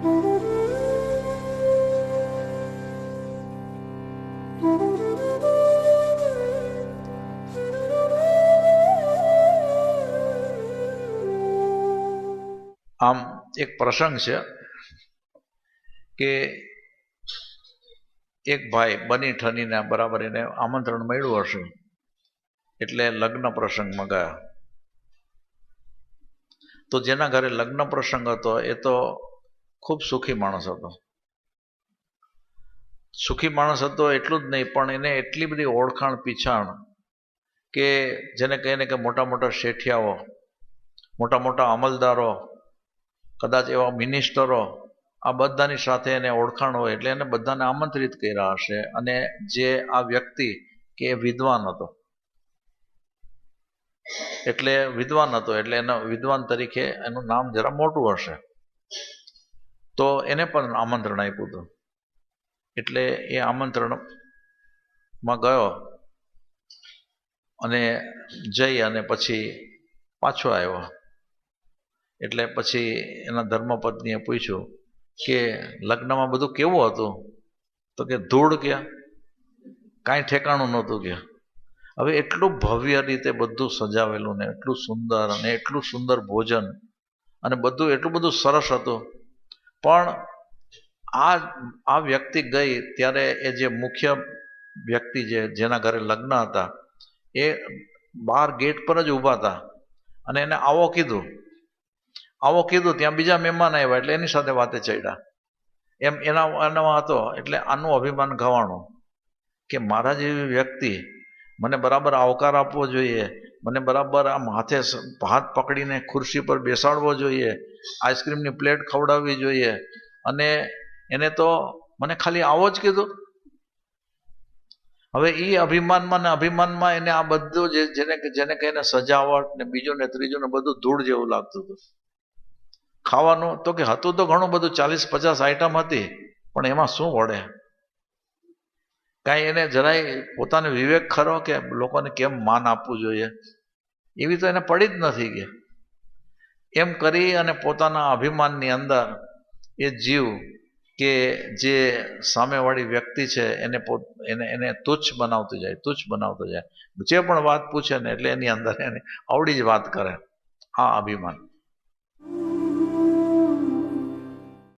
આમ એક પ્રસંગ છે કે એક ભાઈ બની ઠનીને બરાબર એને આમંત્રણ મળ્યું હશે. એટલે લગ્ન પ્રસંગમાં ગયા. તો જેના ઘરે લગ્ન પ્રસંગ હતો એ તો ખૂબ સુખી માણસ હતો. સુખી માણસ હતો એટલું જ નહીં, પણ એને એટલી બધી ઓળખાણ, પીછાણ કે જેને કહીને કે મોટા મોટા શેઠિયાઓ, મોટા મોટા અમલદારો, કદાચ એવા મિનિસ્ટરો, આ બધાની સાથે એને ઓળખાણ હોય એટલે એને બધાને આમંત્રિત કર્યા હશે અને જે આ વ્યક્તિ કે એ વિદ્વાન હતો. એટલે વિદ્વાન હતો એટલે એના વિદ્વાન તરીકે એનું નામ જરા મોટું હશે. તો એને પણ આમંત્રણ આપ્યું હતું. એટલે એ આમંત્રણમાં ગયો અને જઈ અને પછી પાછો આવ્યો. એટલે પછી એના ધર્મપત્નીએ પૂછ્યું કે લગ્નમાં બધું કેવું હતું? તો કે ધૂળ કે કાંઈ ઠેકાણું નહોતું કે. હવે એટલું ભવ્ય રીતે બધું સજાવેલું ને એટલું સુંદર અને એટલું સુંદર ભોજન અને બધું, એટલું બધું સરસ હતું. પણ આ આ વ્યક્તિ ગઈ ત્યારે એ જે મુખ્ય વ્યક્તિ જે, જેના ઘરે લગ્ન હતા, એ બહાર ગેટ પર જ ઊભા હતા. અને એને આવો કીધું. આવો કીધું, ત્યાં બીજા મહેમાન આવ્યા એટલે એની સાથે વાતે ચડ્યા. એમ એના, એનામાં હતો, એટલે આનું અભિમાન ગવાણું કે મારા જેવી વ્યક્તિ મને બરાબર આવકાર આપવો જોઈએ મને બરાબર આમ હાથે હાથ પકડીને ખુરશી પર બેસાડવો જોઈએ, આઈસ્ક્રીમની પ્લેટ ખવડાવવી જોઈએ. અને એને તો મને ખાલી આવો જ કીધું. હવે એ અભિમાનમાં ને અભિમાનમાં એને આ બધું જે, જેને જેને કહીને સજાવટ ને બીજું ને ત્રીજું ને બધું ધૂળ જેવું લાગતું હતું. ખાવાનું તો કે હતું તો ઘણું બધું, ચાલીસ પચાસ આઈટમ હતી, પણ એમાં શું વળે? કાંઈ એને જરાય પોતાને વિવેક ખરો કે લોકોને કેમ માન આપવું જોઈએ? એવી તો એને પડી જ નથી કે. એમ કરી અને પોતાના અભિમાનની અંદર એ જીવ કે જે સામેવાળી વ્યક્તિ છે એને પોત એને એને તુચ્છ બનાવતું જાય, તુચ્છ બનાવતો જાય. જે પણ વાત પૂછે ને એટલે એની અંદર એને આવડી જ વાત કરે, આ અભિમાન.